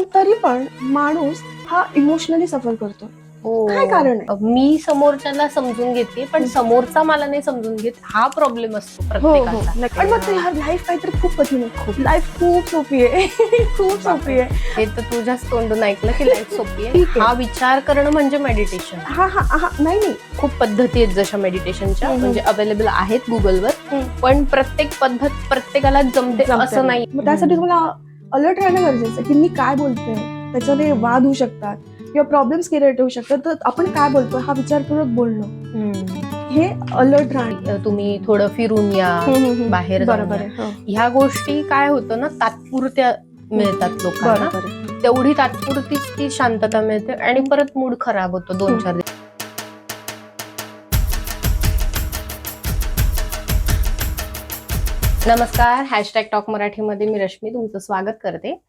पण तरी पण माणूस हा इमोशनली सफर करतो. काय कारण? हो. मी समोरच्याला समजून घेते पण समोरचा मला नाही समजून घेत. हा प्रॉब्लेम असतो हो हो प्रत्येकाचा. पण मग लाईफ काहीतरी खूप कठीण आहे. लाईफ खूप सोपी आहे. खूप सोपी आहे. हे तर तुझ्याच तोंडून ऐकलं की लाईफ सोपी आहे. हा विचार करणं म्हणजे मेडिटेशन हा हा हा नाही नाही. खूप पद्धती आहेत जशा मेडिटेशनच्या. म्हणजे अवेलेबल आहेत गुगलवर. पण प्रत्येक पद्धत प्रत्येकाला जमते असं नाही. त्यासाठी तुम्हाला अलर्ट राहणं गरजेचं आहे की मी काय बोलते त्याच्याने वाद होऊ शकतात किंवा प्रॉब्लेम्स क्रिएट होऊ शकतात. तर आपण काय बोलतो हा विचारपूर्वक बोलणं. हे अलर्ट राहणं. तुम्ही थोडं फिरून या बाहेर बरोबर हो. ह्या गोष्टी काय होतं ना तात्पुरत्या मिळतात लोकांना. तेवढी तात्पुरतीच ती शांतता मिळते आणि परत मूड खराब होतो दोन. चार नमस्कार हॅशटॅग टॉक मराठीमध्ये मी रश्मी तुमचं स्वागत करते.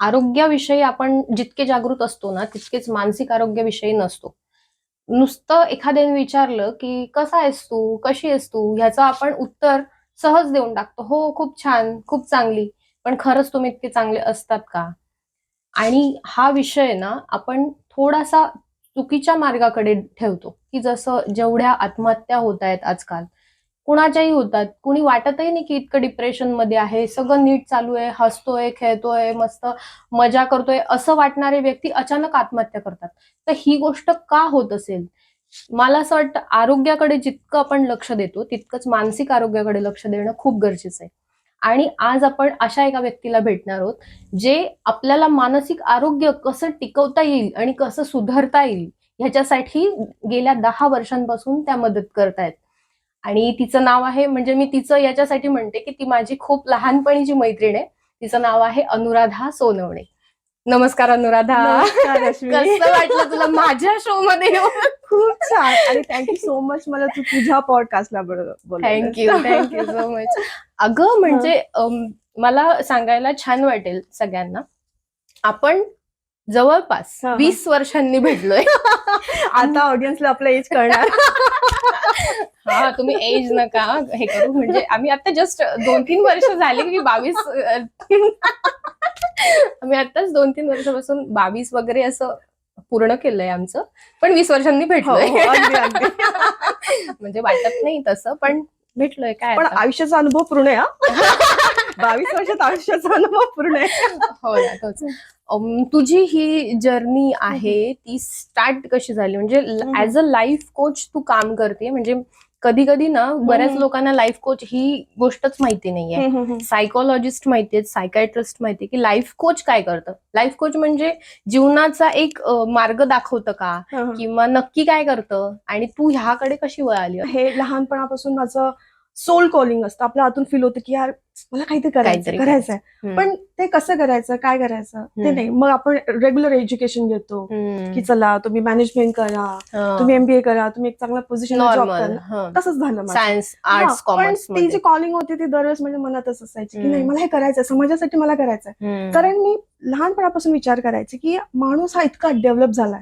आरोग्याविषयी आपण जितके जागृत असतो ना तितकेच मानसिक आरोग्याविषयी नसतो. नुसतं एखाद्याने विचारलं की कसा आहेस तू? कशी आहेस तू? ह्याचं आपण उत्तर सहज देऊन टाकतो. हो खूप छान खूप चांगली. पण खरंच तुम्ही इतके चांगले असतात का? आणि हा विषय ना आपण थोडासा चुकीच्या मार्गाकडे ठेवतो. की जसं जेवढ्या आत्महत्या होत आहेत आजकाल कुणाच्याही होतात. कुणी वाटतही नाही की इतकं डिप्रेशनमध्ये आहे. सगळं नीट चालू आहे. हसतोय खेळतोय मस्त मजा करतोय असं वाटणारे व्यक्ती अचानक आत्महत्या करतात. तर ही गोष्ट का होत असेल? मला असं वाटतं आरोग्याकडे जितकं आपण लक्ष देतो तितकंच मानसिक आरोग्याकडे लक्ष देणं खूप गरजेचं आहे. आणि आज आपण अशा एका व्यक्तीला भेटणार आहोत जे आपल्याला मानसिक आरोग्य कसं टिकवता येईल आणि कसं सुधारता येईल ह्याच्यासाठी गेल्या दहा वर्षांपासून त्या मदत करतायत. आणि तिचं नाव आहे म्हणजे मी तिचं याच्यासाठी म्हणते की ती माझी खूप लहानपणीची मैत्रीण आहे तिचं नाव आहे अनुराधा सोनवणे. नमस्कार अनुराधा. कसं वाटलं तुला माझ्या शो मध्ये खूप छान. आणि थँक्यू सो मच मला तू तुझ्या पॉडकास्टला. Thank you thank you so much अगं म्हणजे मला सांगायला छान वाटेल सगळ्यांना. आपण जवळपास. वीस वर्षांनी भेटलोय. आता ऑडियन्सला आपलं एज कळणार. हा तुम्ही एज नका हे करू. म्हणजे आम्ही आता जस्ट दोन तीन वर्ष झाली की बावीस आम्ही आताच दोन तीन वर्षापासून बावीस वगैरे असं पूर्ण केलंय आमचं. पण वीस वर्षांनी हो, भेटलोय. हो, अगदी. म्हणजे वाटत नाही तसं पण भेटलोय काय पण. आयुष्याचा अनुभव पूर्ण आहे. बावीस वर्षात आयुष्याचा अनुभव पूर्ण आहे हो ना तोच अम, तुझी ही जर्नी आहे ती स्टार्ट कशी झाली म्हणजे. ऍज अ लाईफ कोच तू काम करते म्हणजे कधी कधी ना बऱ्याच. लोकांना लाईफ कोच ही गोष्टच माहिती नाहीये. सायकोलॉजिस्ट माहितीये सायकायट्रिस्ट माहितीये की लाईफ कोच काय करतं? लाईफ कोच म्हणजे जीवनाचा एक मार्ग दाखवतं का? किंवा नक्की काय करतं? आणि तू ह्याकडे कशी वळाली? हे लहानपणापासून माझं सोल कॉलिंग असतं. आपल्या आतून फील होतं की यार मला काहीतरी करायचं करायचं हम्म. पण ते कसं करायचं काय करायचं? ते. नाही. मग आपण रेग्युलर एज्युकेशन घेतो. की चला तुम्ही मॅनेजमेंट करा. तुम्ही एमबीए करा तुम्ही एक चांगल्या पोझिशन जॉब करा. तसंच झालं. सायन्स आर्ट्स कॉमर्स ती जी कॉलिंग होती ती दरवेळेस म्हणजे मनातच असायची की. नाही मला हे करायचंय समाजासाठी मला करायचंय. कारण मी लहानपणापासून विचार करायचे की माणूस हा इतका डेव्हलप झालाय.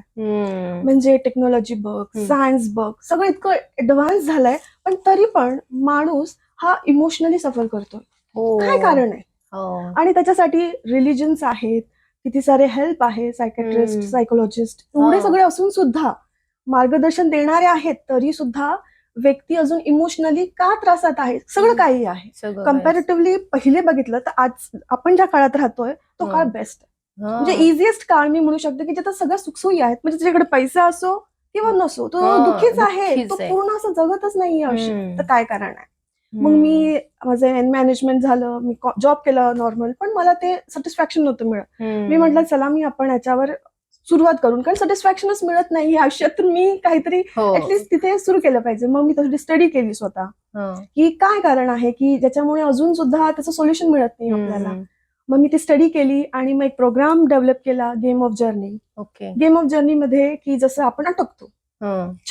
म्हणजे टेक्नॉलॉजी बघ. सायन्स बघ सगळं इतकं ऍडव्हान्स झालंय. पण तरी पण माणूस हा इमोशनली सफर करतो काय कारण आहे हो. आणि त्याच्यासाठी रिलिजन्स आहेत किती सारे हेल्प आहे सायकॅट्रिस्ट. सायकोलॉजिस्ट एवढे हा. सगळे असून सुद्धा मार्गदर्शन देणारे आहेत तरी सुद्धा व्यक्ती अजून इमोशनली का त्रासात आहे सगळं. काही आहे कम्पॅरेटिव्हली पहिले बघितलं तर आज आपण ज्या काळात राहतोय तो हा. काळ बेस्ट. म्हणजे इझिएस्ट काळ मी म्हणू शकते की जिथं सगळ्या सुखसोयी आहेत म्हणजे त्याच्याकडे पैसा असो किंवा नसो तो हा, दुःखीच आहे तो आहे. पूर्ण असं जगतच नाहीये आयुष्य हम्म. तर काय कारण आहे मग. मी माझं मॅनेजमेंट झालं मी जॉब केला नॉर्मल पण मला ते सॅटिस्फॅक्शन नव्हतं मिळत. मी म्हटलं चला मी आपण याच्यावर सुरुवात करून कारण सॅटिस्फॅक्शनच मिळत नाही या आयुष्यात तर मी काहीतरी हो. ऍटलीस्ट तिथे सुरू केलं पाहिजे मग मी तशी स्टडी केली स्वतः हा. की काय कारण आहे की ज्याच्यामुळे अजून सुद्धा त्याचं सोल्युशन मिळत नाही आपल्याला. मग मी ती स्टडी केली आणि मग एक प्रोग्राम डेव्हलप केला game of journey okay game of journey मध्ये की जसं आपण अटकतो.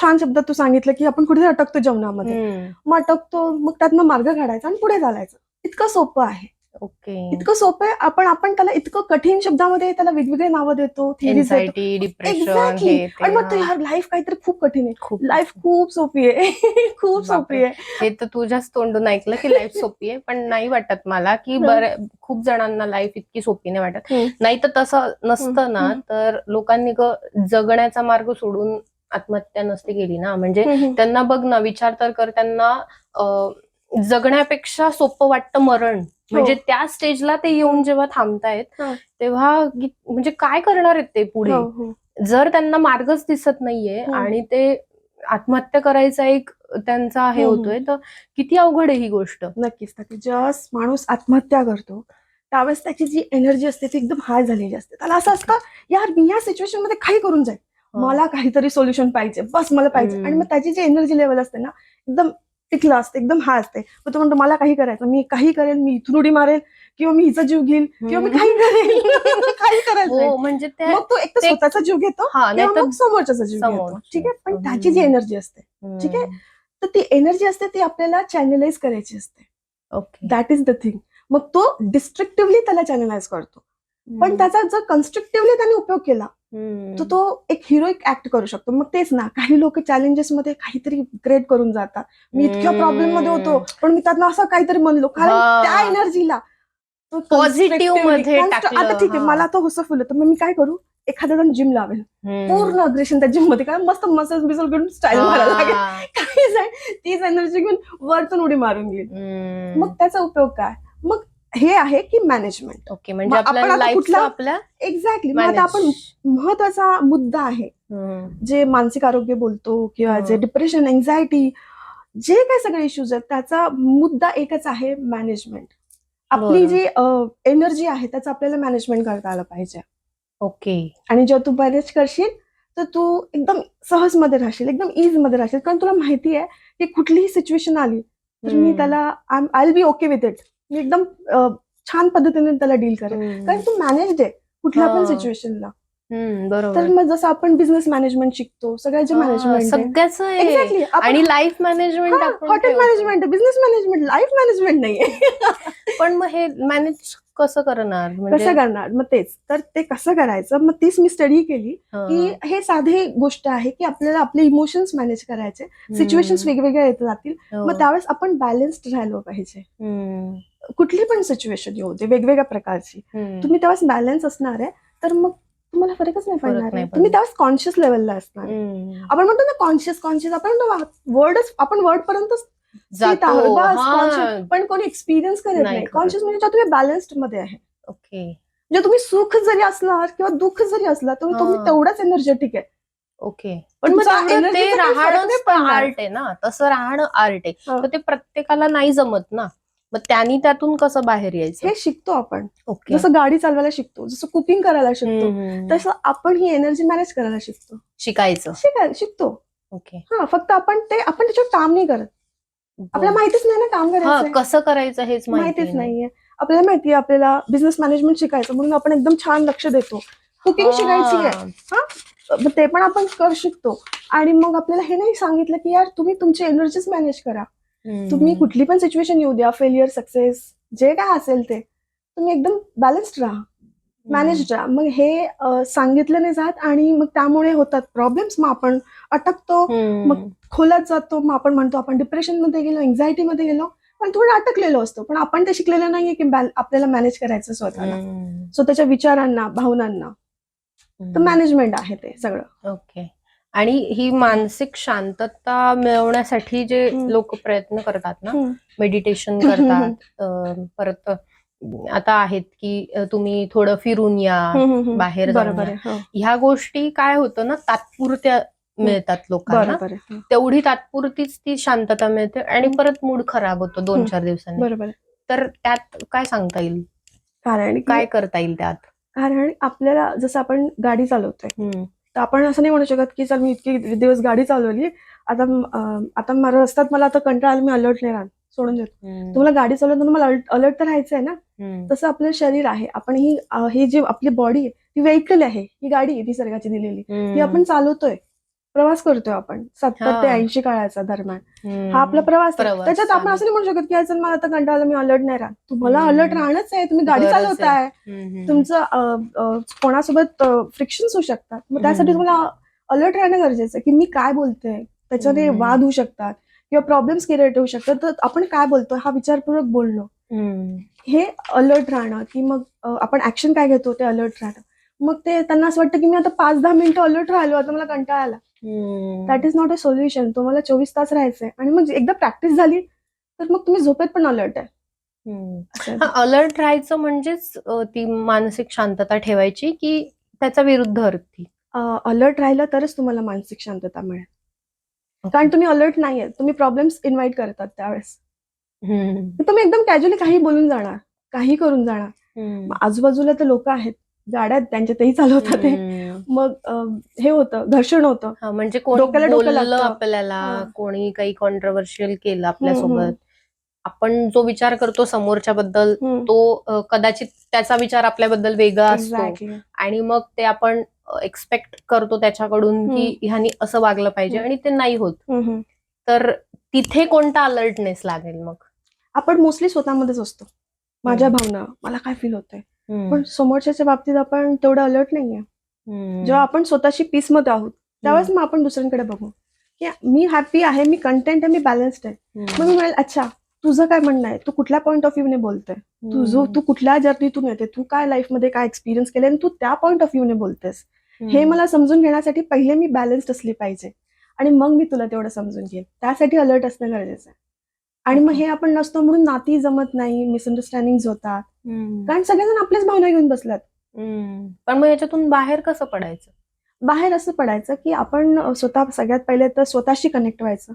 छान शब्दात तू सांगितलं की आपण कुठे अटकतो जेवणामध्ये. मग अटकतो मग त्यातनं मार्ग काढायचा आणि पुढे चालायचं. इतकं सोपं आहे. ओके इतकं सोपं आहे आपण आपण त्याला इतकं कठीण शब्दामध्ये त्याला वेगवेगळे नावं देतो एन्झायटी डिप्रेशन आणि मग. यार लाईफ काहीतरी खूप कठीण आहे खूप लाईफ खूप सोपी आहे खूप सोपी. आहे हे तर तुझ्याच तोंडून ऐकलं की लाईफ सोपी आहे पण नाही वाटत मला की. बऱ्या खूप जणांना लाईफ इतकी सोपी नाही वाटत. नाही तर तसं नसतं ना. तर लोकांनी ग जगण्याचा मार्ग सोडून आत्महत्या नसते केली ना म्हणजे. त्यांना बघ ना विचार तर कर त्यांना जगण्यापेक्षा सोपं वाटतं मरण म्हणजे त्या स्टेजला ते येऊन जेव्हा थांबतायत हा. तेव्हा म्हणजे काय करणार आहेत ते पुढे हो, हो. जर त्यांना मार्गच दिसत नाहीये. आणि ते आत्महत्या करायचा एक त्यांचा हे. होतोय तर किती अवघड आहे ही गोष्ट नक्कीच नक्कीच जेव्हा माणूस आत्महत्या करतो त्यावेळेस त्याची जी एनर्जी असते ती एकदम हाय झालेली असते त्याला असं असतं यार मी या सिच्युएशनमध्ये काही करून जाईल मला काहीतरी सोल्युशन पाहिजे बस मला पाहिजे. आणि मग त्याची जी एनर्जी लेवल असते ना एकदम टिकलं असते एकदम हाय असते मग तो म्हणतो मला काही करायचं मी काही करेल मी इथून उडी मारेल किंवा मी हिचा जीव घेईल किंवा मी. काही करेल काही करायचं. हो म्हणजे ते मग तो एक तर ते- स्वतःचा जीव घेतो हा मग समोरच्याचा जीव घेतो. ठीक आहे पण. त्याची जी एनर्जी असते ठीक आहे? तर ती एनर्जी असते ती आपल्याला चॅनलाइज करायची असते okay that is the thing मग तो डिस्ट्रक्टिव्हली त्याला चॅनलाइज करतो पण त्याचा जर कन्स्ट्रक्टिव्हली त्याने उपयोग केला तर तो एक हिरोईक ऍक्ट करू शकतो. मग तेच ना काही लोक चॅलेंजेस मध्ये काहीतरी ग्रेट करून जातात. मी इतक्या. प्रॉब्लेममध्ये होतो पण मी त्यातनं असं काहीतरी म्हणलो कारण. त्या एनर्जीला मध्ये टाकलं, आता ठीक आहे. मला तो हुसं फुलं तर मग मी काय करू? एखादा जण जिम लावेल पूर्ण अग्रेशन त्या जिममध्ये. काय मस्त मसल बिसल घेऊन स्टाईल मारायला लागेल. काही जण तीच एनर्जी घेऊन वरतून उडी मारून घेईल. मग त्याचा उपयोग काय? हे आहे की मॅनेजमेंट ओके म्हणजे आपण कुठला- आपल्या एक्झॅक्टली मग आता आपण. महत्त्वाचा मुद्दा आहे. जे मानसिक आरोग्य बोलतो किंवा. जे डिप्रेशन एन्झायटी जे काही सगळे इश्यूज आहेत त्याचा मुद्दा एकच आहे मॅनेजमेंट आपली. जी एनर्जी आहे त्याचं आपल्याला मॅनेजमेंट करता आलं पाहिजे ओके आणि जेव्हा तू मॅनेज करशील तर तू एकदम सहजमध्ये राहशील एकदम इजमध्ये राहशील कारण तुला माहिती आहे की कुठलीही सिच्युएशन आली तर मी. त्याला I be okay with it मी एकदम छान पद्धतीने त्याला डील करेन. हम्म. कारण तू मॅनेज आहे कुठल्या पण. सिच्युएशनला तर मग जसं आपण बिझनेस मॅनेजमेंट शिकतो सगळ्याचे मॅनेजमेंट सगळ्याच आणि life management hotel management business management life management नाहीये पण मग हे मॅनेज कसं करणार? म्हणजे कसं करणार? मग तेच. तर ते कसं करायचं? मग तीच मी स्टडी केली. की हे साधे गोष्ट आहे की आपल्याला आपले इमोशन्स मॅनेज करायचे. सिच्युएशन्स हम्म. वेगवेगळ्या येत जातील. हो. मग त्यावेळेस आपण बॅलन्स्ड राहिलो पाहिजे. कुठली पण सिच्युएशन येऊ दे वेगवेगळ्या प्रकारची. तुम्ही त्यावेळेस बॅलन्स असणार आहे तर मग तुम्हाला फरकच नाही पडणार. तुम्ही. त्यावेळेस कॉन्शियस लेवलला असणार. आपण म्हणतो ना कॉन्शियस कॉन्शियस आपण म्हणतो वर्डच आपण वर्ड पर्यंत. पण कोणी एक्सपिरियन्स करत नाही. कॉन्शियस म्हणजे तुम्ही बॅलन्स्डमध्ये आहे ओके म्हणजे तुम्ही सुख जरी असणार किंवा दुःख जरी असला तरी तुम्ही. तेवढाच एनर्जेटिक आहे ओके पण ते राहणं. आर्ट आहे ना तसं राहणं आर्ट आहे. तर ते प्रत्येकाला नाही जमत ना मग त्यांनी त्यातून कसं बाहेर यायचं? हे शिकतो आपण. ओके. जसं गाडी चालवायला शिकतो जसं कुकिंग करायला शिकतो. तसं आपण ही एनर्जी मॅनेज करायला शिकतो. शिकायचं. शिकायला शिकतो. ओके. हा फक्त आपण ते आपण त्याच्यावर काम नाही करत. आपल्याला माहितीच नाही ना काम हा करायचं कसं करायचं हेच माहिती माहितीच नाहीये. आपल्याला माहितीये आपल्याला बिझनेस मॅनेजमेंट शिकायचं म्हणून आपण एकदम छान लक्ष देतो. कुकिंग शिकायची आहे. मग ते पण आपण कर शिकतो. आणि मग आपल्याला हे नाही सांगितलं की यार तुम्ही तुमची एनर्जीच मॅनेज करा. तुम्ही कुठली पण सिच्युएशन येऊ द्या फेलियर सक्सेस जे काय असेल ते तुम्ही एकदम बॅलन्स्ड राहा मॅनेज राहा. मग हे सांगितलं नाही जात आणि मग त्यामुळे होतात प्रॉब्लेम्स मग आपण अटकतो मग खोलात जातो. मग आपण म्हणतो आपण डिप्रेशनमध्ये गेलो एन्झायटी मध्ये गेलो पण थोडं अटकलेलो असतो. पण आपण ते शिकलेलं नाहीये की आपल्याला मॅनेज करायचं स्वतःला. स्वतःच्या विचारांना भावनांना. तर मॅनेजमेंट आहे ते सगळं. ओके आणि ही मानसिक शांतता मिळवण्यासाठी जे. लोक प्रयत्न करतात ना. मेडिटेशन. करतात परत आता आहेत की तुम्ही थोडं फिरून या. बाहेर हो. ह्या गोष्टी काय होतं ना तात्पुरत्या मिळतात लोकांना हो. तेवढी तात्पुरतीच ती शांतता मिळते आणि. परत मूड खराब होतो दोन. चार दिवसांनी बरोबर तर त्यात काय सांगता येईल कारण काय करता येईल त्यात कारण आपल्याला जसं आपण गाडी चालवतोय. तर आपण असं नाही म्हणू शकत की चल मी इतके दिवस गाडी चालवली आता आता मला रस्त्यात मला आता कंटाळा आला मी अलर्ट नाही राहत सोडून देतो. तुम्हाला गाडी चालवताना मला अलर्ट तर राहायचं आहे ना. तसं आपलं शरीर आहे. आपण ही ही जी आपली बॉडी आहे ती व्हेकल आहे ही गाडी आहे निसर्गाची दिलेली. ती आपण चालवतोय. प्रवास करतोय आपण सत्तर ते. ऐंशी काळाचा दरम्यान. हा आपला प्रवास त्याच्यात आपण. असं नाही म्हणू शकत की "यार, चल मला आता कंटाळा मी अलर्ट नाही राहत तुम्हाला. अलर्ट राहणंच आहे तुम्ही गाडी. चालवताय. तुमचं कोणासोबत फ्रिक्शन होऊ शकतात मग त्यासाठी. तुम्हाला अलर्ट राहणं गरजेचं आहे की मी काय बोलते त्याच्याने. वाद होऊ शकतात किंवा प्रॉब्लेम्स क्रिएट होऊ शकतात तर आपण काय बोलतोय हा विचारपूर्वक बोलणं. हे अलर्ट राहणं की मग आपण ऍक्शन काय घेतो ते अलर्ट राहणं मग ते त्यांना असं वाटतं की मी आता पाच दहा मिनिटं अलर्ट राहिलो आता मला कंटाळा आला. That is not a solution तुम्हाला चोवीस तास राहायचंय. आणि मग एकदा प्रॅक्टिस झाली तर मग तुम्ही झोपेत पण अलर्ट आहे. अलर्ट राहायचं म्हणजेच ती मानसिक शांतता ठेवायची की त्याचा विरुद्ध अर्थी अलर्ट राहिलं तरच तुम्हाला मानसिक शांतता मिळेल. कारण तुम्ही अलर्ट नाहीये. तुम्ही प्रॉब्लेम्स इन्व्हाइट करतात त्यावेळेस. तुम्ही एकदम कॅज्युअली काही बोलून जाणार काही करून जाणार. आजूबाजूला तर लोक आहेत. गाड्या आहेत त्यांच्या तेही चालवतात ते. मग हे होतं घर्षण होतं हा म्हणजे कोणी डोक्याला डोकं बोललं लागतं. आपल्याला. कोणी काही कॉन्ट्रोवर्शियल केलं आपल्यासोबत आपण जो विचार करतो समोरच्या बद्दल. तो कदाचित त्याचा विचार आपल्याबद्दल वेगळा असतो. आणि मग ते आपण एक्सपेक्ट करतो त्याच्याकडून की ह्यानी असं वागलं पाहिजे. आणि ते नाही होत. तर तिथे कोणता अलर्टनेस लागेल मग आपण मोस्टली स्वतःमध्येच असतो माझ्या. भावना मला काय फील होतंय. पण समोरच्याच्या बाबतीत आपण तेवढं अलर्ट नाहीये. जेव्हा आपण स्वतःशी पीसमध्ये आहोत त्यावेळेस मग आपण दुसऱ्यांकडे बघू. की मी हॅपी आहे मी कंटेंट आहे मी बॅलन्स्ड आहे. मग मी म्हणेल अच्छा तुझं काय म्हणणं आहे? तू कुठल्या पॉईंट ऑफ व्ह्यूने बोलतोय? तुझं तू कुठल्या जर्नीतून येते? तू काय लाईफमध्ये काय एक्सपिरियन्स केले आणि तू त्या पॉईंट ऑफ व्ह्यूने बोलतेस. हे. मला समजून घेण्यासाठी पहिले मी बॅलन्स्ड असली पाहिजे. आणि मग मी तुला तेवढं समजून घेईन. त्यासाठी अलर्ट असणं गरजेचं आहे. आणि मग. हे आपण नसतो म्हणून नाती जमत नाही मिसअंडरस्टँडिंग होतात. कारण सगळेजण आपल्याच भावना घेऊन बसलात. पण मग याच्यातून बाहेर कसं पडायचं बाहेर असं पडायचं की आपण स्वतः सगळ्यात पहिले तर स्वतःशी कनेक्ट व्हायचं.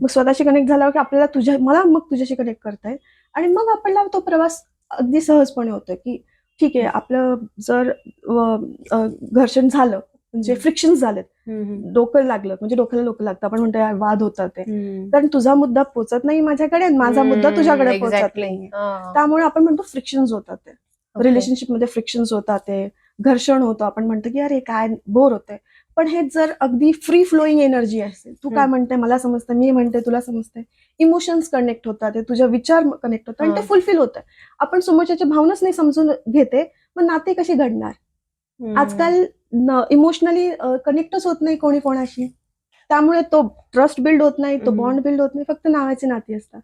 मग स्वतःशी कनेक्ट झाल्यावर की आपल्याला तुझ्या मला मग तुझ्याशी कनेक्ट करता येईल आणि मग आपल्याला तो प्रवास अगदी सहजपणे होतो की ठीक आहे आपलं जर घर्षण झालं म्हणजे. फ्रिक्शन झालेत. डोकं लागलं म्हणजे डोक्याला डोकं लागतं आपण म्हणतो यार वाद होतात ते. कारण तुझा मुद्दा पोचत नाही माझ्याकडे आणि माझा मुद्दा तुझ्याकडे पोचत. नाही. त्यामुळे आपण म्हणतो फ्रिक्शन होतात ते. रिलेशनशिपमध्ये फ्रिक्शन होतात ते घर्षण होतं आपण म्हणतो की अरे काय बोर होतंय पण हे जर अगदी फ्री फ्लोईंग एनर्जी असेल तू काय. म्हणते मला समजतं मी म्हणते तुला समजते इमोशन्स कनेक्ट होतात तुझ्या विचार कनेक्ट होतात आणि ते. फुलफिल होतं आपण समोरच्याच्या भावनाच नाही समजून घेते मग नाते कशी घडणार. आजकाल इमोशनली कनेक्टच होत नाही कोणी कोणाशी त्यामुळे तो ट्रस्ट बिल्ड होत नाही तो. बॉन्ड बिल्ड होत नाही फक्त नावाची नाती असतात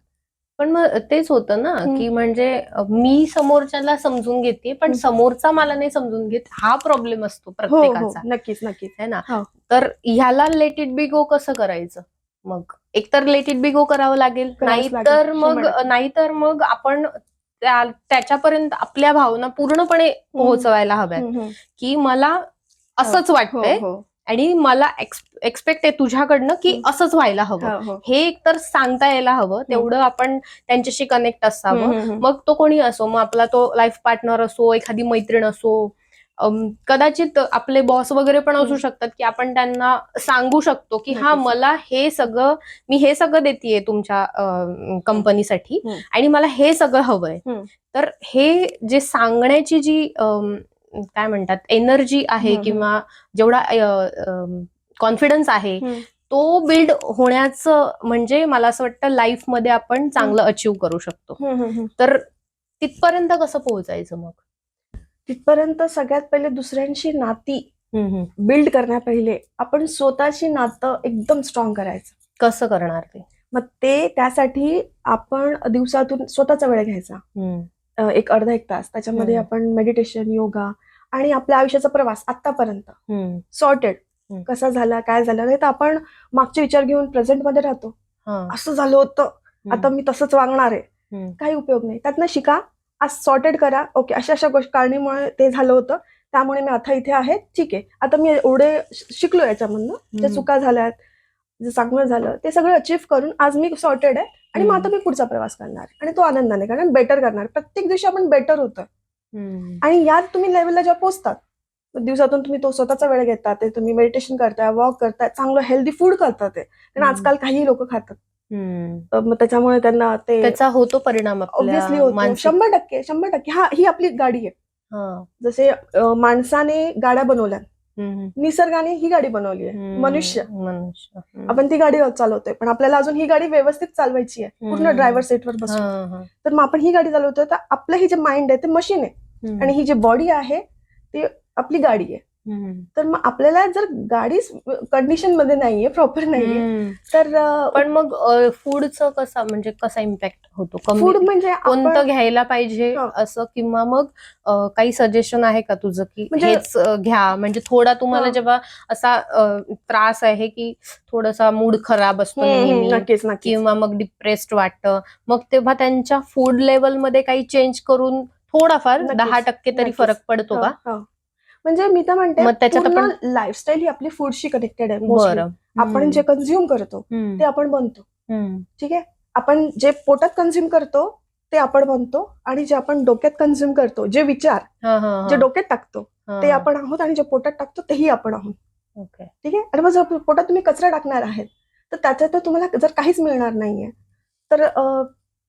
पण मग तेच होतं ना. की म्हणजे मी समोरच्याला समजून घेते पण. समोरचा मला नाही समजून घेत हा प्रॉब्लेम असतो हो हो प्रत्येकाचा नक्कीच नक्कीच है ना हो. तर ह्याला लेट इट बी गो कसं करायचं मग एकतर लेट इट बी गो करावं लागेल नाहीतर मग. नाहीतर मग आपण त्या- त्याच्यापर्यंत आपल्या भावना पूर्णपणे पोहोचवायला हव्यात. की मला असंच हो वाटतंय हो आणि मला एक्सपेक्ट आहे तुझ्याकडनं की. असंच व्हायला हवं हो, हो. हे एकतर सांगता यायला हवं तेवढं आपण त्यांच्याशी कनेक्ट असावं. मग तो कोणी असो मग आपला तो लाईफ पार्टनर असो एखादी मैत्रीण असो कदाचित आपले बॉस वगैरे पण असू. शकतात की आपण त्यांना सांगू शकतो की हा. मला हे सगळं मी हे सगळं देतेय तुमच्या कंपनीसाठी. आणि मला हे सगळं हवंय. तर हे जे सांगण्याची जी काय म्हणतात एनर्जी आहे. किंवा जेवढा कॉन्फिडन्स आहे. तो बिल्ड होण्याचं म्हणजे मला असं वाटतं लाईफमध्ये आपण चांगलं अचीव्ह करू शकतो. तर तिथपर्यंत कसं पोहोचायचं मग? तिथपर्यंत सगळ्यात पहिले दुसऱ्यांशी नाती बिल्ड करण्या पहिले आपण स्वतःची नातं एकदम स्ट्रॉंग करायचं. कसं करणार ते? मग ते त्यासाठी आपण दिवसातून स्वतःचा वेळ घ्यायचा. एक अर्धा एक तास. त्याच्यामध्ये. आपण मेडिटेशन योगा आणि आपल्या आयुष्याचा प्रवास आतापर्यंत. सॉर्टेड. कसा झाला काय झालं नाही तर आपण मागचे विचार घेऊन प्रेझेंटमध्ये राहतो. हा. असं झालं होतं. आता मी तसंच वागणार आहे. काही उपयोग नाही. त्यातनं शिका. आज सॉर्टेड करा. ओके अशा अशा गोष्टी कारणामुळे ते झालं होतं. त्यामुळे मी आता इथे आहे. ठीक आहे. आता मी एवढे शिकलो याच्यामधनं. ज्या. चुका झाल्यात जे चांगलं झालं ते सगळं अचीव्ह करून आज मी सॉर्टेड आहे. आणि मग. आता मी पुढचा प्रवास करणार आणि तो आनंदाने करणार बेटर करणार. प्रत्येक दिवशी आपण बेटर हम्म. आणि यात तुम्ही लेवलला जेव्हा पोहोचतात दिवसातून तुम्ही तो स्वतःचा वेळ घेता ते तुम्ही मेडिटेशन करताय वॉक करताय चांगलं हेल्दी फूड करता ते कारण. आजकाल काही लोक खातात मग त्याच्यामुळे त्यांना ते त्याचा होतो परिणाम ऑब्व्हियसली होतो शंभर टक्के शंभर टक्के हा ही आपली गाडी आहे हा. जसे माणसाने गाड्या बनवल्या. निसर्गाने ही गाडी बनवली आहे. मनुष्य मनुष्य. आपण ती गाडी चालवतोय पण आपल्याला अजून ही गाडी व्यवस्थित चालवायची आहे पूर्ण. ड्रायव्हर सीटवर बसून. तर मग आपण ही गाडी चालवतोय तर आपलं ही जे माइंड आहे ते मशीन आहे. आणि ही जी बॉडी आहे ती आपली गाडी आहे. तर मग आपल्याला जर गाडी कंडिशनमध्ये नाहीये प्रॉपर नाहीये. तर पण मग फूडचं कसा म्हणजे कसा इम्पॅक्ट होतो फूड म्हणजे कोणतं घ्यायला पाहिजे. असं किंवा मग काही सजेशन आहे का तुझं की म्हणजे- हेच घ्या म्हणजे थोडा तुम्हाला. जेव्हा असा त्रास आहे की थोडासा मूड खराब असतो नेहमी किंवा मग डिप्रेस्ड वाटतं मग तेव्हा त्यांच्या फूड लेवलमध्ये काही चेंज करून थोडाफार दहा टक्के तरी. फरक पडतो का. म्हणजे मी तर म्हणते मग त्याच्यात आपण- लाईफस्टाईल ही आपली फूडशी कनेक्टेड आहे. बरं आपण जे कन्झ्युम करतो. ते आपण बनतो. ठीक आहे आपण जे पोटात कन्झ्युम करतो ते आपण बनतो आणि जे आपण डोक्यात कन्झ्युम करतो जे विचार. जे डोक्यात टाकतो. ते आपण आहोत आणि जे पोटात टाकतो तेही आपण आहोत ओके ठीक आहे आणि मग जर पोटात तुम्ही कचरा टाकणार आहेत तर त्याच्यात तुम्हाला जर काहीच मिळणार नाहीये तर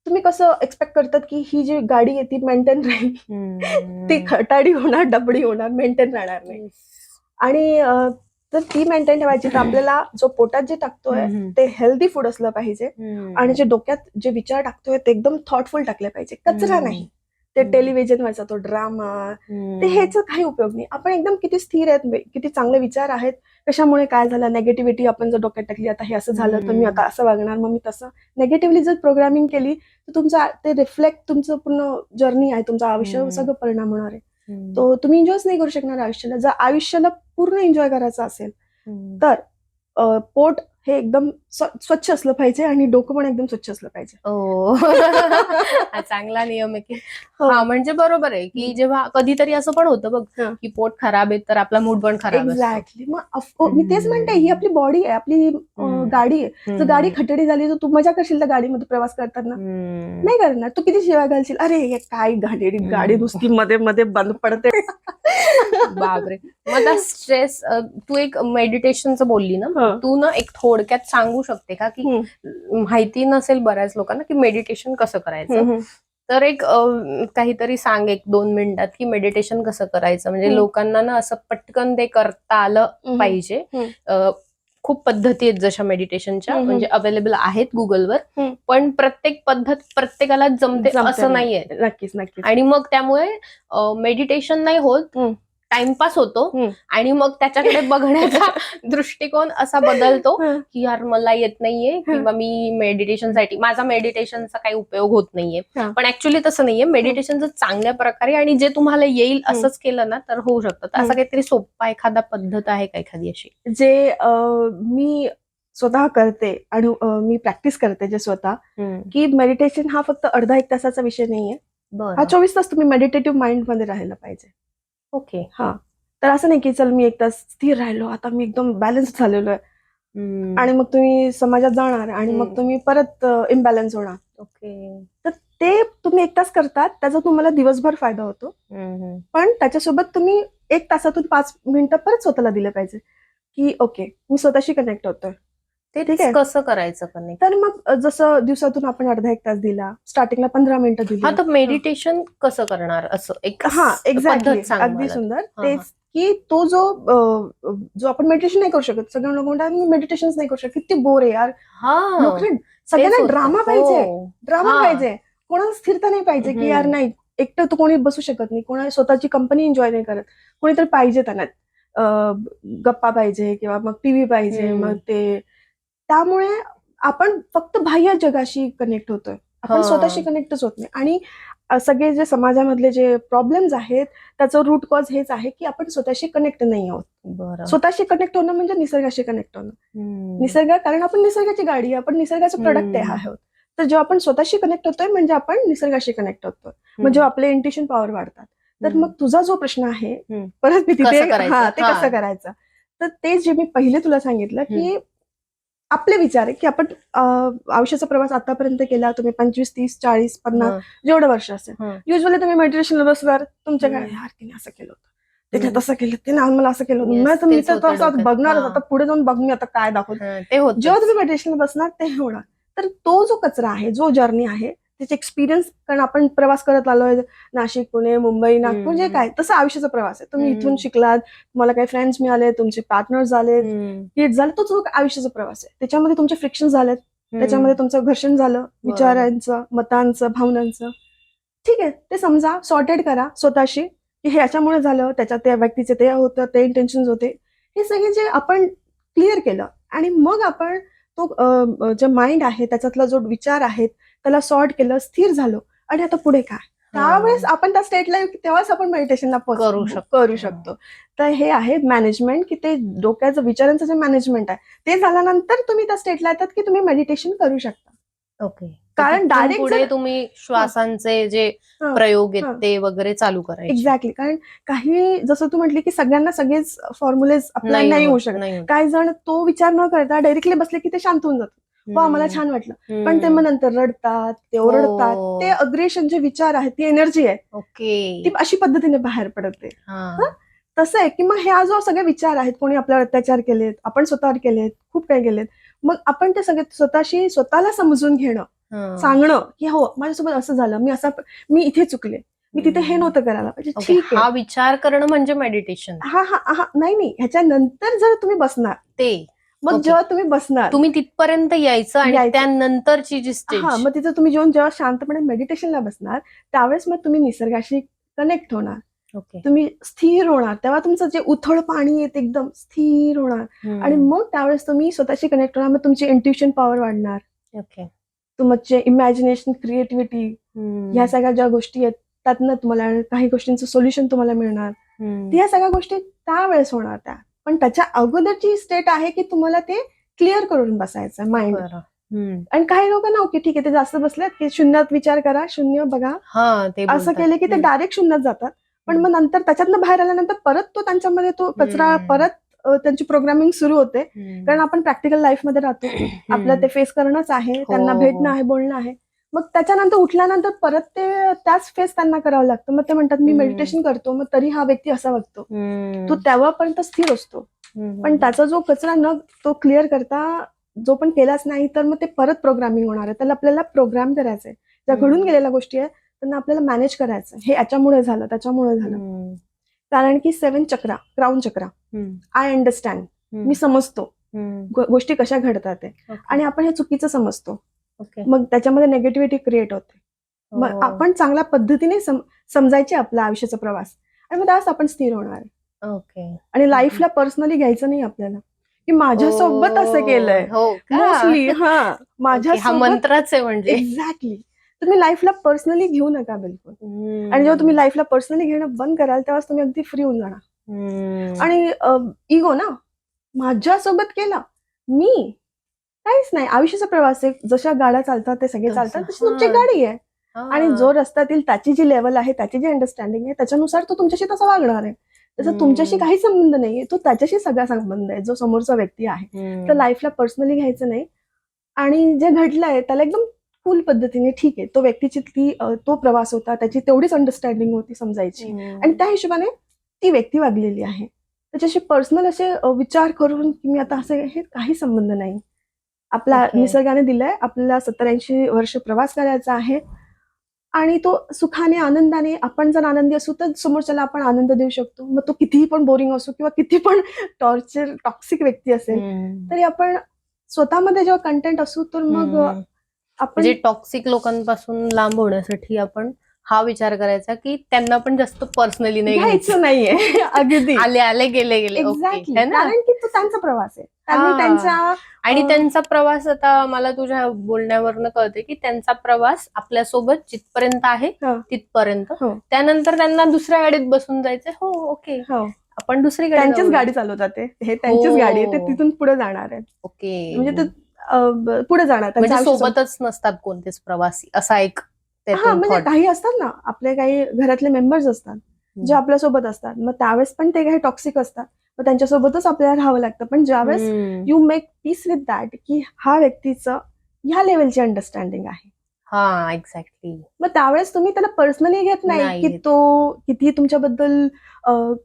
तुम्ही कसं एक्सपेक्ट करतात की ही जी गाडी आहे ती मेंटेन राहील. ती खटाडी होणार डबडी होणार मेंटेन राहणार नाही. आणि जर ती मेंटेन ठेवायची तर आपल्याला जो पोटात जे टाकतोय. ते हेल्दी फूड असलं पाहिजे. आणि जे डोक्यात जे विचार टाकतोय ते एकदम थॉटफुल टाकले पाहिजे कचरा. नाही ते हम्म. टेलिव्हिजनवरचा तो ड्रामा. ते ह्याचा काही उपयोग नाही आपण एकदम किती स्थिर आहेत किती चांगले विचार आहेत कशामुळे काय झालं नेगेटिव्हिटी आपण जर डोक्यात टाकली आता हे असं झालं तर मी. आता असं वागणार मग मी तसं नेगेटिव्हली जर प्रोग्रामिंग केली तर तुमचा ते रिफ्लेक्ट तुमचं पूर्ण जर्नी आहे तुमचं आयुष्य. सगळं परिणाम होणार आहे. तो तुम्ही एन्जॉयच नाही करू शकणार आयुष्याला जर आयुष्याला पूर्ण एन्जॉय करायचं असेल. तर पोट हे एकदम स्व- स्वच्छ असलं पाहिजे आणि डोकं पण एकदम स्वच्छ असलं पाहिजे ओ हा चांगला नियम आहे की हो. हा म्हणजे बरोबर आहे की जेव्हा कधीतरी असं पण होतं बघ हा. की पोट खराब आहे तर आपला मूड पण खराब एक्झॅक्टली मग of- मी तेच म्हणते ही आपली बॉडी आहे आपली. गाडी आहे जर. गाडी खटडी झाली तर तू मजा करशील त्या गाडीमध्ये प्रवास करताना. नाही करणार तू किती शिवाय घालशील अरे हे काय गाडी. गाडी नुसती मध्ये मध्ये बंद पडते बापरे मग स्ट्रेस तू एक मेडिटेशनचं बोलली ना. तू ना एक थोडक्यात सांगू शकते का की माहिती नसेल बऱ्याच लोकांना की मेडिटेशन कसं करायचं. तर एक काहीतरी सांग एक दोन मिनिटात की मेडिटेशन कसं करायचं म्हणजे. लोकांना ना असं पटकन ते करता आलं. पाहिजे खूप पद्धती आहेत जशा मेडिटेशनच्या. म्हणजे अवेलेबल आहेत गुगलवर. पण प्रत्येक पद्धत प्रत्येकाला जमते असं नाही. नाहीये नक्कीच नक्कीच आणि मग त्यामुळे मेडिटेशन नाही होत. टाइमपास होतो हम्म. आणि मग त्याच्याकडे बघण्याचा दृष्टिकोन असा बदलतो हं. की यार मला येत नाहीये किंवा मी मेडिटेशनसाठी माझा मेडिटेशनचा काही उपयोग होत नाहीये हा. पण ऍक्च्युली तसं नाहीये मेडिटेशन जर चांगल्या प्रकारे आणि जे तुम्हाला येईल. असंच केलं ना तर होऊ शकतं तर हम्म. असं काहीतरी सोपा एखादा पद्धत आहे का एखादी अशी जे अं, मी स्वतः करते आणि अं, मी प्रॅक्टिस करते जे स्वतः की मेडिटेशन हा फक्त अर्धा एक तासाचा विषय नाहीये हा बरं चोवीस तास तुम्ही मेडिटेटिव्ह माइंडमध्ये राहायला पाहिजे ओके हा. तर असं नाही की चल मी एक तास स्थिर राहिलो आता मी एकदम बॅलन्स झालेलो आहे. आणि मग तुम्ही समाजात जाणार आणि. मग तुम्ही परत इम्बॅलन्स होणार. ओके. ते तुम्ही एक तास करतात त्याचा तुम्हाला दिवसभर फायदा होतो. पण त्याच्यासोबत तुम्ही एक तासातून पाच मिनिटं परत स्वतःला दिले पाहिजे. की ओके मी स्वतःशी कनेक्ट होतोय. आहे. कसं करायचं कनेक्ट तर मग जसं दिवसातून आपण अर्धा एक तास दिला स्टार्टिंगला पंधरा मिनिटं दिली हा तर मेडिटेशन कसं करणार असं एक हा एक्झॅक्टली अगदी. सुंदर तेच की तो जो जो आपण मेडिटेशन नाही करू शकत सगळे लोक म्हणतात मी मेडिटेशन नाही करू शकत किती बोर आहे यार हा सगळ्यांना. ड्रामा. पाहिजे ड्रामा हा. पाहिजे कोणाला स्थिरता नाही पाहिजे की. यार नाही एकटं तू कोणी बसू शकत नाही कोणा स्वतःची कंपनी एन्जॉय नाही करत कोणीतरी पाहिजे त्यांना गप्पा पाहिजे किंवा मग टीव्ही पाहिजे. मग ते त्यामुळे आपण फक्त बाह्य जगाशी कनेक्ट होतोय आपण. स्वतःशी कनेक्टच होत नाही आणि सगळे जे समाजामधले जे प्रॉब्लेम्स आहेत त्याचं रूट कॉज हेच आहे की आपण स्वतःशी कनेक्ट नाही आहोत स्वतःशी कनेक्ट होणं म्हणजे निसर्गाशी कनेक्ट होणं. निसर्ग कारण आपण निसर्गाची गाडी आहे आपण निसर्गाचं प्रोडक्ट आहे. आहोत तर जेव्हा आपण स्वतःशी कनेक्ट होतोय म्हणजे आपण निसर्गाशी कनेक्ट होतोय जेव्हा आपले इंट्युशन पॉवर वाढतात तर. मग तुझा जो प्रश्न आहे. परत मी तिथे? हा ते. कसं करायचं तर ते जे मी पहिले तुला सांगितलं की आपले विचार आहे की आपण आयुष्याचा प्रवास आतापर्यंत केला तुम्ही पंचवीस तीस चाळीस पन्नास. जेवढं वर्ष असेल. युजली तुम्ही मेडिटेशनला बसणार तुमच्या काय. यार तिने असं केलं होतं तिने हं. तसं केलं तिने मला असं केलं होतं मी तर हा. आता पुढे जाऊन बघ मी आता काय दाखवतो हं, ते होत जेव्हा तुम्ही मेडिटेशनला बसणार ते होणार तर तो जो कचरा आहे जो जर्नी आहे त्याचे एक्सपिरियन्स कारण आपण प्रवास करत आलोय नाशिक पुणे मुंबई नागपूर जे. काय तसं आयुष्याचा प्रवास आहे. तुम्ही. इथून शिकलात तुम्हाला काही फ्रेंड्स मिळाले तुमचे पार्टनर झाले किड्स झाले तो जो आयुष्याचा प्रवास आहे. त्याच्यामध्ये तुमचे फ्रिक्शन झालेत. त्याच्यामध्ये तुमचं घर्षण झालं. विचारांचं मतांचं भावनांचं. ठीक आहे ते समजा सॉर्टेड करा स्वतःशी की हे याच्यामुळे झालं त्याच्यात त्या व्यक्तीचे ते होतं ते इंटेन्शन होते. हे सगळे जे आपण क्लिअर केलं आणि मग आपण तो जे माइंड आहे त्याच्यातला जो विचार आहेत त्याला सॉर्ट केलं स्थिर झालो. आणि आता पुढे काय? त्यावेळेस आपण त्या स्टेटला तेव्हाच आपण मेडिटेशनला करू शकतो. करू शकतो. तर हे आहे मॅनेजमेंट की ते डोक्याचं विचारांचं जे मॅनेजमेंट आहे ते झाल्यानंतर तुम्ही त्या स्टेटला येतात की तुम्ही मेडिटेशन करू शकता. ओके कारण direct पुढे तुम्ही श्वासांचे जे प्रयोग आहेत. ते वगैरे चालू करायचे एक्झॅक्टली कारण काही जसं तू म्हटली की सगळ्यांना सगळेच फॉर्म्युलेज आपल्याला नाही होऊ शकत. काही जण तो विचार न करता डायरेक्टली बसले की ते शांत होऊन जातात वा मला छान वाटलं. पण ते मग नंतर रडतात ते ओरडतात हो. ते अग्रेशन जे विचार आहेत ती एनर्जी आहे ओके ती अशी पद्धतीने बाहेर पडते. तसं आहे की मग ह्या जो सगळे विचार आहेत कोणी आपल्यावर अत्याचार केलेत आपण स्वतःवर केलेत खूप काही केलेत मग आपण ते सगळे स्वतःशी स्वतःला समजून घेणं. सांगणं की हो माझ्यासोबत असं झालं मी असा मी इथे चुकले. मी तिथे हे नव्हतं करायला पाहिजे. ठीक हा आहे विचार करणं म्हणजे मेडिटेशन हा हा हा नाही नाही. ह्याच्यानंतर जर तुम्ही बसणार ते. मग. जेव्हा तुम्ही बसणार तुम्ही तिथपर्यंत यायचं आणि. त्यानंतरची जी स्टेज हा मग तिथं तुम्ही जेव्हा जेव्हा शांतपणे मेडिटेशनला बसणार त्यावेळेस मग तुम्ही निसर्गाशी कनेक्ट होणार. ओके. तुम्ही स्थिर होणार. तेव्हा तुमचं जे उथळ पाणी आहे ते एकदम स्थिर होणार. आणि मग त्यावेळेस तुम्ही स्वतःशी कनेक्ट होणार मग तुमची इंट्युशन पॉवर वाढणार. ओके. तुमचे इमॅजिनेशन क्रिएटिव्हिटी. ह्या सगळ्या ज्या गोष्टी आहेत त्यातनं तुम्हाला काही गोष्टींचं सोल्युशन तुम्हाला मिळणार. ह्या सगळ्या गोष्टी त्यावेळेस होणार त्या पण त्याच्या अगोदरची स्टेट आहे की तुम्हाला ते क्लिअर करून बसायचं माइंड. आणि काही लोक ना ओके ठीक आहे ते जास्त बसलेत की शून्यात विचार करा शून्य बघा असं. केलं की ते. डायरेक्ट शून्यात जातात पण मग नंतर त्याच्यातनं बाहेर आल्यानंतर परत तो त्यांच्यामध्ये तो कचरा. परत त्यांची प्रोग्रामिंग सुरू होते. कारण आपण प्रॅक्टिकल लाईफमध्ये राहतो आपलं ते फेस करणंच आहे त्यांना हो, भेटणं हो. आहे बोलणं आहे मग त्याच्यानंतर उठल्यानंतर परत ते त्याच फेस त्यांना करावं लागतं मग ते म्हणतात मी. मेडिटेशन करतो मग तरी हा व्यक्ती असा वागतो. तो तेव्हापर्यंत स्थिर असतो. पण त्याचा जो कचरा न तो क्लिअर करता जो पण केलाच नाही तर मग ते परत प्रोग्रामिंग होणार आहे त्याला आपल्याला प्रोग्राम करायचंय ज्या. घडून गेलेल्या गोष्टी आहेत त्यांना आपल्याला मॅनेज करायचं हे याच्यामुळे झालं त्याच्यामुळे झालं. कारण की seven chakra crown chakra. I understand. मी समजतो. गोष्टी कशा घडतात. आणि आपण हे चुकीचं समजतो. मग त्याच्यामध्ये नेगेटिव्हिटी क्रिएट होते. मग हो. आपण चांगल्या पद्धतीने सम- समजायचे आपला आयुष्याचा प्रवास. आणि मग त्यावेळेस आपण स्थिर होणार. ओके. आणि लाईफला पर्सनली घ्यायचं नाही आपल्याला. की माझ्यासोबत असं केलंय? मोस्टली हा. हा माझ्या मंत्रच आहे म्हणजे. एक्झॅक्टली तुम्ही लाईफला पर्सनली घेऊ नका बिलकुल. आणि जेव्हा तुम्ही लाईफला पर्सनली घेणं बंद कराल तेव्हाच तुम्ही अगदी फ्री होऊन जाणार. आणि इगो ना माझ्यासोबत केलं मी काहीच नाही आयुष्याचा प्रवास आहे जशा गाड्या चालतात ते सगळे चालतात तशी तुमची. गाडी आहे. आणि जो रस्त्यातील त्याची जी लेवल आहे त्याची जी अंडरस्टँडिंग आहे त्याच्यानुसार तो तुमच्याशी तसा वागणार आहे त्याचा. तुमच्याशी काही संबंध नाहीये तो त्याच्याशी सगळा संबंध आहे जो समोरचा व्यक्ती आहे. तर लाईफला पर्सनली घ्यायचं नाही आणि जे घडलंय त्याला एकदम कूल पद्धतीने ठीक आहे. तो व्यक्तीची ती तो प्रवास होता त्याची तेवढीच अंडरस्टँडिंग होती समजायची. हम्म. आणि त्या हिशोबाने ती व्यक्ती वागलेली आहे. त्याच्याशी पर्सनल असे विचार करून की मी आता असं हे काही संबंध नाही. आपला Okay. निसर्गाने दिलाय आपल्याला सत्तर ऐंशी वर्ष प्रवास करायचा आहे. आणि तो सुखाने आनंदाने आपण जर आनंदी असू तर समोरच्याला आपण आनंद देऊ शकतो. मग तो कितीही पण बोरिंग असो किंवा किती पण टॉर्चर टॉक्सिक व्यक्ती असेल. तरी आपण स्वतःमध्ये जेव्हा कंटेंट असू तर मग म्हणजे टॉक्सिक लोकांपासून लांब होण्यासाठी आपण हा विचार करायचा की त्यांना पण जास्त पर्सनली नाही घ्यायचं नाहीये. अगदी. आले आले गेले गेले. है कारण की तो त्यांचा प्रवास आहे. हा. त्यांच्या आणि त्यांचा प्रवास आता मला तुझ्या बोलण्यावरनं कळते की त्यांचा प्रवास आपल्यासोबत जिथपर्यंत आहे हो. तिथपर्यंत. हो. त्यानंतर त्यांना दुसऱ्या गाडीत बसून जायचं हो ओके हो. आपण दुसरीकडे त्यांचीच जाऊया. गाडी चालवतात हे त्यांचीच हो. गाडी आहे ते तिथून पुढे जाणार आहे ओके म्हणजे पुढे जाणार म्हणजे सोबतच नसतात कोणतेच प्रवासी असा एक हा म्हणजे. काही असतात ना आपले काही घरातले मेंबर्स असतात जे आपल्यासोबत असतात. मग त्यावेळेस पण ते काही टॉक्सिक असतात. मग त्यांच्यासोबतच आपल्याला राहावं लागतं. पण ज्यावेळेस. You make peace with that की हा व्यक्तीचं ह्या लेवलची अंडरस्टँडिंग आहे. हा एक्झॅक्टली मग त्यावेळेस तुम्ही त्याला पर्सनली घेत नाही की. तो किती तुमच्याबद्दल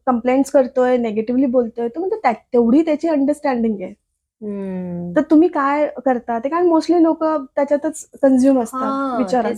कंप्लेंट्स करतोय नेगेटिव्हली बोलतोय तर म्हणजे तेवढी त्याची अंडरस्टँडिंग आहे. तर तुम्ही काय करता? ते कारण मोस्टली लोक त्याच्यातच कन्झ्युम असतात विचारात.